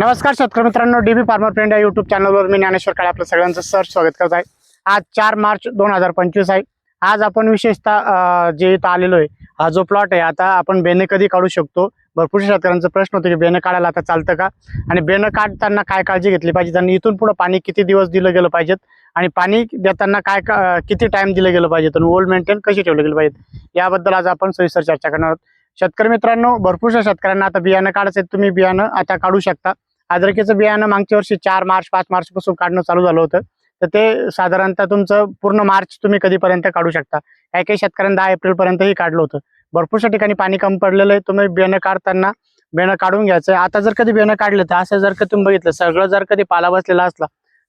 नमस्कार शेतकरी मित्रांनो डीबी फार्मर फ्रेंड या युट्यूब चॅनलवर मी ज्ञानेश्वर काळे आपलं सगळ्यांचं सर स्वागत करत आहे. आज चार मार्च दोन हजार पंचवीस आहे. आज आपण विशेषतः जे इथं आलेलो आहे हा जो प्लॉट आहे आता आपण बेने कधी काढू शकतो? भरपूर शेतकऱ्यांचा प्रश्न होतो की बेनं काढायला आता चालतं का? आणि बेनं काढताना काय काळजी घेतली पाहिजे? आणि इथून पुढं पाणी किती दिवस दिलं गेलं पाहिजेत? आणि पाणी देताना काय का- किती टाइम दिलं गेलं पाहिजे आणि ओल्ड मेंटेन कशी ठेवलं गेलं पाहिजे याबद्दल आज आपण सविस्तर चर्चा करणार आहोत. शेतकरी मित्रांनो भरपूरशा शेतकऱ्यांना आता बियाणं काढायचं आहे, तुम्ही बियाणं आता काढू शकता. अद्रकीचं बियाणं मागच्या वर्षी चार मार्च पाच मार्च पासून काढणं चालू झालं होतं. तर ते साधारणतः तुमचं पूर्ण मार्च तुम्ही कधीपर्यंत काढू शकता. काही काही शेतकऱ्यांनी दहा एप्रिल पर्यंतही काढलं होतं. भरपूरशा ठिकाणी पाणी कमी पडलेलं आहे. तुम्ही बियाणं काढताना बियाणं काढून घ्यायचं. आता जर कधी बियाणं काढलं तर असं जर का तुम्ही बघितलं सगळं जर कधी पाला बसलेला असला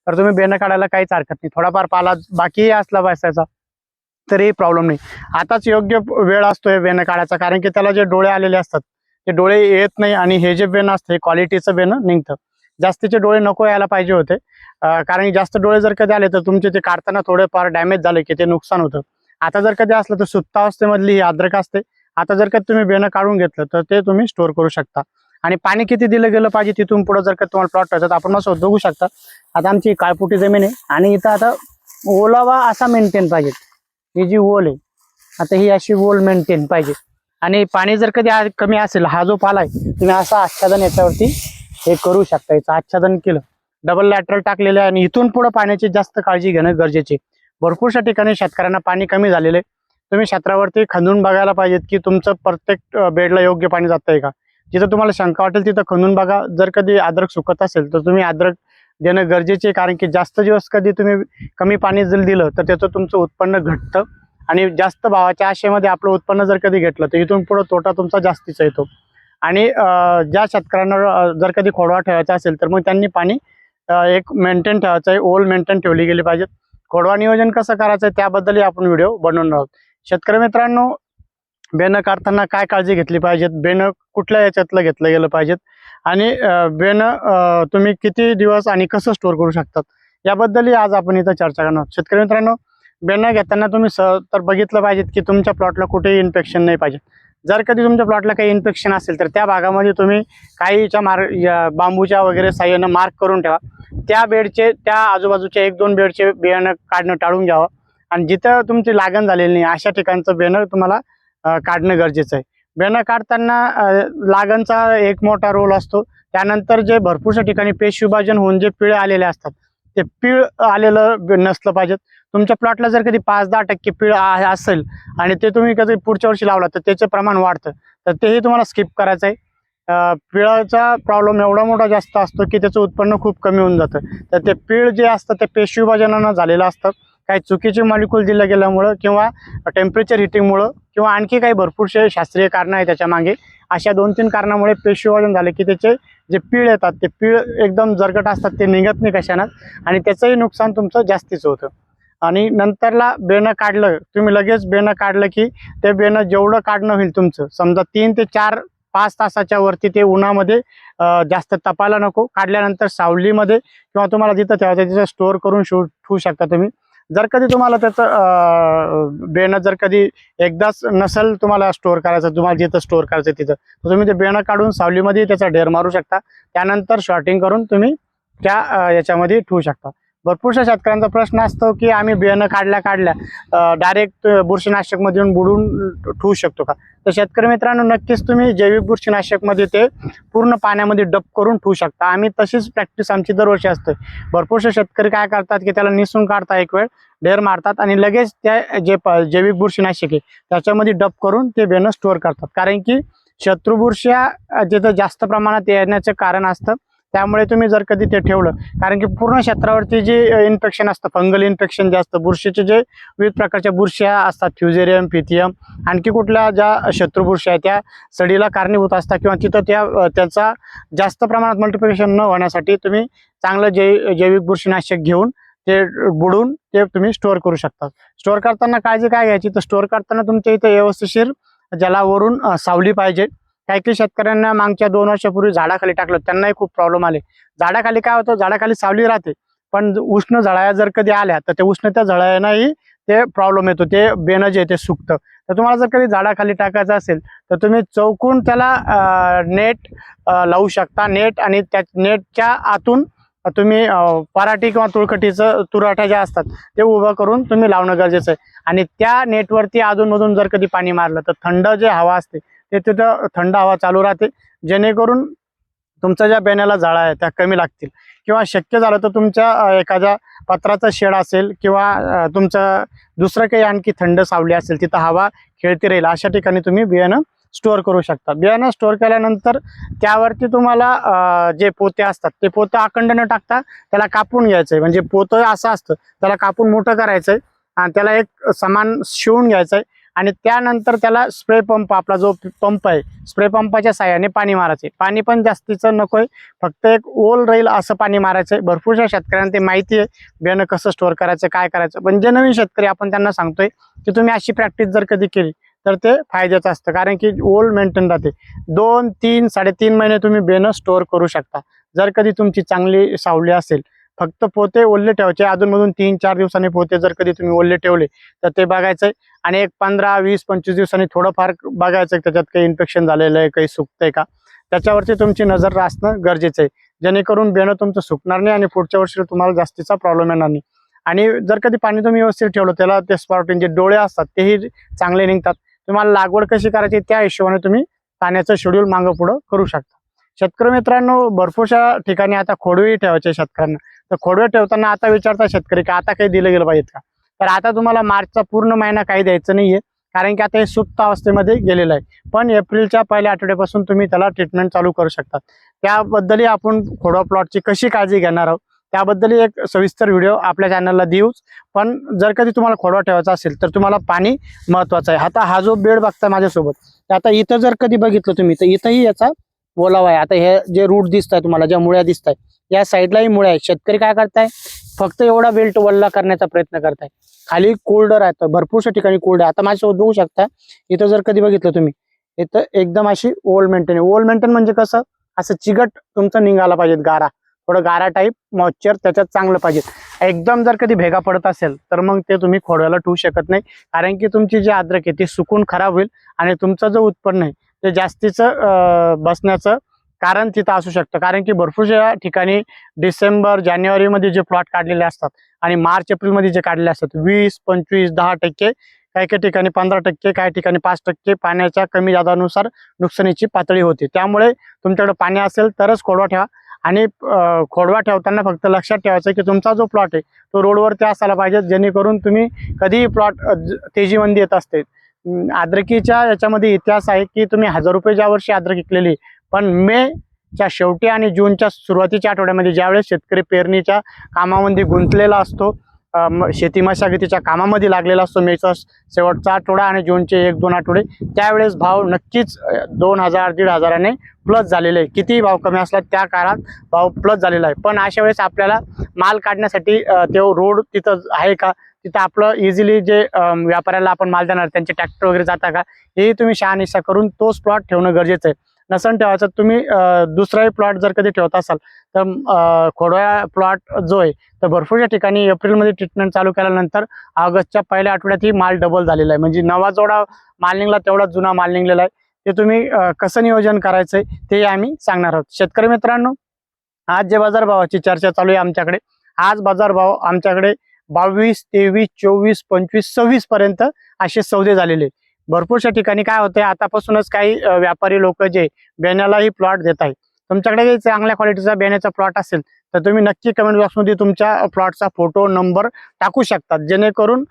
तर तुम्ही बियाणं काढायला काहीच हरकत नाही. थोडाफार पाला बाकीही असला बसायचा तरीही प्रॉब्लेम नाही. आताच योग्य वेळ असतोय बियाणं काढायचा कारण की त्याला जे डोळे आलेले असतात ते डोळे येत नाही आणि हे जे बेन असतं हे क्वालिटीचं बेनं निघतं. जास्तीचे डोळे नको यायला पाहिजे होते. कारण जास्त डोळे जर कधी आले तर तुमचे ते काढताना थोडेफार डॅमेज झाले की ते नुकसान होतं. आता जर कधी असलं तर सुत्ता अवस्थेमधली ही अद्रक असते. आता जर का तुम्ही बेनं काढून घेतलं तर ते तुम्ही स्टोअर करू शकता. आणि पाणी किती दिलं गेलं पाहिजे तिथून पुढे जर का तुम्हाला प्लॉट ठेवायचा तर आपण असं बघू शकता. आता आमची काळपुटी जमीन आहे आणि इथं आता ओलावा असा मेंटेन पाहिजे. ही जी ओल आहे आता ही अशी ओल मेंटेन पाहिजे. आणि पाणी जर कधी आ- कमी असेल हा जो पाला आहे तुम्ही असं आच्छादन याच्यावरती हे करू शकता. याचं आच्छादन केलं. डबल लॅटरल टाकलेलं आहे आणि इथून पुढे पाण्याची जास्त काळजी घेणं गरजेचे आहे. भरपूरशा ठिकाणी शेतकऱ्यांना पाणी कमी झालेलं आहे. तुम्ही क्षेत्रावरती खंदून बघायला पाहिजेत की तुमचं प्रत्येक बेडला योग्य पाणी जातंय का? जिथं तुम्हाला शंका वाटेल तिथं खंदून बघा. जर कधी अद्रक सुकत असेल तर तुम्ही अद्रक देणं गरजेचे आहे. कारण की जास्त दिवस कधी तुम्ही कमी पाणी जर दिलं तर त्याचं तुमचं उत्पन्न घटतं. आणि जास्त भावाच्या आशेमध्ये आपलं उत्पन्न जर कधी घेतलं तर इथून पुढं तोटा तुमचा जास्तीचा येतो. आणि ज्या शेतकऱ्यांना जर कधी खोडवा ठेवायचा असेल तर मग त्यांनी पाणी एक मेंटेन ठेवायचं आहे ओल मेंटेन ठेवली गेली पाहिजेत खोडवा नियोजन कसं करायचं आहे त्याबद्दलही आपण व्हिडिओ बनवणार आहोत. शेतकरी मित्रांनो बेनं काढताना काय काळजी घेतली पाहिजेत? बेनं कुठल्या याच्यातलं घेतलं गेलं पाहिजेत? आणि अं, बेनं तुम्ही किती दिवस आणि कसं स्टोअर करू शकतात? याबद्दलही आज आपण इथं चर्चा करणार आहोत. शेतकरी मित्रांनो बेनं घेताना तुम्ही स तर बघितलं पाहिजेत की तुमच्या प्लॉटला कुठेही इन्फेक्शन नाही पाहिजे. जर कधी तुमच्या प्लॉटला काही इन्फेक्शन असेल तर त्या भागामध्ये तुम्ही काहीच्या मार या बांबूच्या वगैरे साह्यानं मार्क करून ठेवा. त्या बेडचे त्या आजूबाजूच्या एक दोन बेडचे बियाणं काढणं टाळून घ्यावं. आणि जिथं तुमची लागण झालेली नाही अशा ठिकाणचं बेणं तुम्हाला काढणं गरजेचं आहे. बेणं काढताना लागणचा एक मोठा रोल असतो. त्यानंतर जे भरपूरशा ठिकाणी पेश विभाजन होऊन जे पिळे आलेले असतात ते पीळ आलेलं नसलं पाहिजेत. तुमच्या प्लॉटला जर कधी पाच दहा टक्के पीळ असेल आणि ते तुम्ही कधी पुढच्या वर्षी लावला तर त्याचं प्रमाण वाढतं. तर तेही तुम्हाला स्किप करायचं आहे. पिळाचा प्रॉब्लेम एवढा मोठा जास्त असतो की त्याचं उत्पन्न खूप कमी होऊन जातं. तर ते पीळ जे असतं ते पेशी विभाजनानं झालेलं असतं. काही चुकीचे मॉलिक्युल दिलं गेल्यामुळं किंवा टेम्परेचर हिटिंगमुळं किंवा आणखी काही भरपूरसे शास्त्रीय कारणं आहे त्याच्यामागे अशा दोन तीन कारणामुळे पेशी झालं झाले की त्याचे जे पीळ येतात ते पीळ एकदम जरगट असतात ते निघत नाही कशानं आणि त्याचंही नुकसान तुमचं जास्तीचं होतं. आणि नंतरला बेणं काढलं तुम्ही लगेच बेणं काढलं की ते बेणं जेवढं काढणं होईल तुमचं समजा तीन ते चार पाच तासाच्या वरती ते उन्हामध्ये जास्त तपायला नको. काढल्यानंतर सावलीमध्ये किंवा तुम्हाला जिथं ठेवायचं तिथं स्टोअर करून शो ठेवू शकता तुम्ही. जर कधी तुम्हाला त्याचं बेणं जर कधी एकदाच नसेल तुम्हाला स्टोअर करायचं तुम्हाला जिथं स्टोअर करायचं तिथं तर तुम्ही ते बेणं काढून सावलीमध्ये त्याचा ढेर मारू शकता. त्यानंतर शॉर्टिंग करून तुम्ही त्या याच्यामध्ये ठेवू शकता. भरपूरशा शेतकऱ्यांचा प्रश्न असतो की आम्ही बियाणं काढल्या काढल्या डायरेक्ट बुरशीनाशकमध्ये येऊन बुडून ठेवू शकतो का? तर शेतकरी मित्रांनो नक्कीच तुम्ही जैविक बुरशीनाशकमध्ये ते पूर्ण पाण्यामध्ये डप करून ठेवू शकता. आम्ही तशीच प्रॅक्टिस आमची दरवर्षी असते. भरपूरसे शेतकरी काय करतात की त्याला निसून काढता एक वेळ ढेर मारतात आणि लगेच त्या जे प- जैविक बुरशीनाशक आहे त्याच्यामध्ये डप करून ते बियाणं स्टोअर करतात. कारण की शत्रू जिथं जास्त प्रमाणात येण्याचं कारण असतं त्यामुळे तुम्ही जर कधी ते ठेवलं कारण की पूर्ण क्षेत्रावरती जे इन्फेक्शन असतं फंगल इन्फेक्शन जे असतं बुरशीचे जे विविध प्रकारच्या बुरश्या असतात फ्युजेरियम फिथियम आणखी कुठल्या ज्या शत्रू बुरश्या आहेत त्या सडीला कारणीभूत असतात किंवा तिथं त्या त्याचा जास्त प्रमाणात मल्टिप्लिकेशन न होण्यासाठी तुम्ही चांगलं जै जैविक बुरशीनाशक घेऊन ते बुडून ते तुम्ही स्टोअर करू शकता. स्टोअर करताना काळजी काय घ्यायची? तर स्टोअर करताना तुमच्या इथं व्यवस्थिशीर ज्याला वरून सावली पाहिजे. काही काही शेतकऱ्यांना मागच्या दोन वर्षापूर्वी झाडाखाली टाकलं. त्यांनाही खूप प्रॉब्लेम आले. झाडाखाली काय होतं? झाडाखाली सावली राहते. पण उष्ण झळाया जर कधी आल्या तर त्या उष्णत्या झळायांनाही ते प्रॉब्लेम येतो. ते बेणं जे ते सुकतं. तर तुम्हाला जर कधी झाडाखाली टाकायचं असेल तर तुम्ही चौकून त्याला नेट लावू शकता. नेट आणि त्या नेटच्या आतून तुम्ही पराठी किंवा तुळकटीचं तुराठ्या ज्या असतात ते उभं करून तुम्ही लावणं गरजेचं आहे. आणि त्या नेटवरती अधूनमधून जर कधी पाणी मारलं तर थंड जे हवा असते ते तिथं थंड हवा चालू राहते. जेणेकरून तुमच्या ज्या बेण्याला जाळा आहे त्या कमी लागतील. किंवा शक्य झालं तर तुमच्या एखाद्या पत्राचा शेड असेल किंवा तुमचं दुसरं काही आणखी थंड सावली असेल तिथं हवा खेळती राहील अशा ठिकाणी तुम्ही बियाणं स्टोअर करू शकता. बियाणं स्टोअर केल्यानंतर त्यावरती तुम्हाला जे पोते असतात ते पोते अखंड न टाकता त्याला कापून घ्यायचं आहे म्हणजे पोतं असं असतं त्याला कापून मोठं करायचं आहे आणि त्याला एक समान शिवून घ्यायचं आहे आणि त्यानंतर त्याला स्प्रे पंप आपला जो पंप आहे स्प्रे पंपाच्या साह्याने पाणी मारायचे. पाणी पण जास्तीचं नकोय. फक्त एक ओल राहील असं पाणी मारायचंय भरपूरशा शेतकऱ्यांना ते माहिती आहे बियाणं कसं स्टोअर करायचं काय करायचं. पण जे नवीन शेतकरी आपण त्यांना सांगतोय की तुम्ही अशी प्रॅक्टिस जर कधी केली तर ते फायद्याचं असतं. कारण की ओल मेंटेन राहते. दोन तीन साडेतीन महिने तुम्ही बेनं स्टोअर करू शकता. जर कधी तुमची चांगली सावली असेल फक्त पोते ओल्ले ठेवायचे. अजूनमधून तीन चार दिवसांनी पोते जर कधी तुम्ही ओले ठेवले तर ते बघायचंय. आणि एक पंधरा वीस पंचवीस दिवसांनी थोडंफार बघायचं आहे त्याच्यात काही इन्फेक्शन झालेलं आहे काही सुकतंय का? त्याच्यावरती तुमची नजर असणं गरजेचं आहे जेणेकरून बेणं तुमचं सुकणार नाही आणि पुढच्या वर्षी तुम्हाला जास्तीचा प्रॉब्लेम येणार नाही. आणि जर कधी पाणी तुम्ही व्यवस्थित ठेवलं त्याला ते स्पॉटिंग जे डोळे असतात तेही चांगले निघतात. तुम्हाला लागवड कशी करायची त्या हिशोबाने तुम्ही पाण्याचं शेड्यूल मागं पुढं करू शकता. शेतकरी मित्रांनो भरपूरशा ठिकाणी आता खोडवी ठेवायचे शेतकऱ्यांना. तर खोडवे ठेवताना आता विचारता शेतकरी का आता काही दिलं गेलं पाहिजेत का? तर आता तुम्हाला मार्चचा पूर्ण महिना काही द्यायचं नाहीये कारण की आता हे सुप्त अवस्थेमध्ये गेलेलं आहे. पण एप्रिलच्या पहिल्या आठवड्यापासून तुम्ही त्याला ट्रीटमेंट चालू करू शकता त्याबद्दलही आपण खोडवा प्लॉटची कशी काळजी घेणार आहोत त्याबद्दलही एक सविस्तर व्हिडिओ आपल्या चॅनलला देऊच. पण जर कधी तुम्हाला खोडवा ठेवायचा असेल तर तुम्हाला पाणी महत्वाचं आहे. आता हा जो बेड बघता माझ्यासोबत तर आता इथं जर कधी बघितलं तुम्ही तर इथंही याचा ओलावा आहे. आता हे जे रूट दिसत आहे तुम्हाला ज्या मुळ्या दिसत आहे या साईडलाही मुळे आहेत. शेतकरी काय करताय? फक्त एवढा बेल्ट वल्ला करण्याचा प्रयत्न करताय. खाली कोल्ड राहतं. भरपूरशा ठिकाणी कोल्ड आहे. आता माझ्यासोबत बघू शकता इथं जर कधी बघितलं तुम्ही इथं एकदम अशी ओल मेंटेन ओल मेंटेन म्हणजे कसं? असं चिगट तुमचं निघाला पाहिजे गारा. थोडं गारा टाईप मॉइश्चर त्याच्यात चांगलं पाहिजे एकदम जर कधी भेगा पडत असेल तर मग ते तुम्ही खोडव्याला ठेवू शकत नाही. कारण की तुमची जी अद्रक आहे ती सुकून खराब होईल आणि तुमचं जो उत्पन्न आहे ते जास्तीचं बसण्याचं कारण तिथं असू शकतं. कारण की भरपूरशा ठिकाणी डिसेंबर जानेवारीमध्ये जे प्लॉट काढलेले असतात आणि मार्च एप्रिलमध्ये जे काढलेले असतात वीस पंचवीस दहा टक्के काही काही ठिकाणी पंधरा टक्के काही ठिकाणी पाच टक्के पाण्याच्या कमी जादानुसार नुकसानीची पातळी होते. त्यामुळे तुमच्याकडे पाणी असेल तरच खोडवा ठेवा आणि खोडवा ठेवताना फक्त लक्षात ठेवायचं की तुमचा जो प्लॉट आहे तो रोडवरती असायला पाहिजे जेणेकरून तुम्ही कधीही प्लॉट तेजीमध्ये येत असते. आद्रकीच्या याच्यामध्ये इतिहास आहे की तुम्ही हजार रुपये ज्या वर्षी अद्रक विकलेली पण मे च्या शेवटी आणि जूनच्या सुरुवातीच्या आठवड्यामध्ये ज्यावेळेस शेतकरी पेरणीच्या कामामध्ये गुंतलेला असतो शेती मशागतीच्या कामामध्ये लागलेला असतो मेचा शेवटचा आठवडा आणि जूनचे एक दोन आठवडे त्यावेळेस भाव नक्कीच दोन हजार दीड हजाराने प्लस झालेले आहे. कितीही भाव कमी असला त्या काळात भाव प्लस झालेला आहे. पण अशा वेळेस आपल्याला माल काढण्यासाठी तो रोड तिथं आहे का? तिथं आपलं इझिली जे व्यापाऱ्याला आपण माल देणार त्यांचे ट्रॅक्टर वगैरे जाता का? हेही तुम्ही शहानिशा करून तोच प्लॉट ठेवणं गरजेचं आहे. नसन ठेवायचं तुम्ही दुसराही प्लॉट जर कधी ठेवत असाल तर खोडव्या प्लॉट जो आहे तर भरपूरच्या ठिकाणी एप्रिलमध्ये ट्रीटमेंट चालू केल्यानंतर ऑगस्टच्या पहिल्या आठवड्यातही माल डबल झालेला आहे. म्हणजे नवा जोडा माल निघला तेवढा जुना माल निघलेला आहे. ते तुम्ही कसं नियोजन करायचं आहे ते आम्ही सांगणार आहोत. शेतकरी मित्रांनो आज जे बाजारभावाची चर्चा चालू आहे आमच्याकडे आज बाजारभाव आमच्याकडे बावीस तेवीस चोवीस पंचवीस सव्वीस पर्यंत असे सौदे झालेले आहे. भरपूरशा ठिकाणी काय होतंय आतापासूनच काही व्यापारी लोक जे बेण्यालाही प्लॉट देत आहेत. तुमच्याकडे काही चांगल्या क्वालिटीचा बेण्याचा प्लॉट असेल तर तुम्ही नक्की कमेंट बॉक्समध्ये तुमच्या प्लॉटचा फोटो नंबर टाकू शकतात. जेणेकरून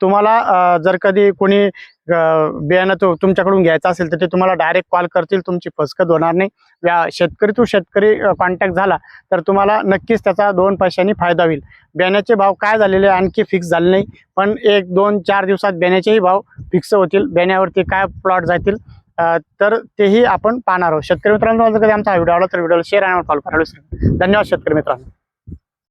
तुम्हाला जर कधी कोणी बियाणं तो तुमच्याकडून घ्यायचं असेल तर ते तुम्हाला डायरेक्ट कॉल करतील. तुमची फसकत होणार नाही. व्या शेतकरी टू शेतकरी कॉन्टॅक्ट झाला तर तुम्हाला नक्कीच त्याचा दोन पैशांनी फायदा होईल. बियाण्याचे भाव काय झालेले आणखी फिक्स झाले नाही. पण एक दोन चार दिवसात बियाण्याचेही भाव फिक्स होतील. बियाण्यावरती काय प्लॉट जातील तर तेही आपण पाहणार आहोत. शेतकरी मित्रांनो जर कधी आमचा व्हिडिओ आवडला तर व्हिडिओला शेअर आणि फॉलो करायला विसरू धन्यवाद शेतकरी मित्रांनो.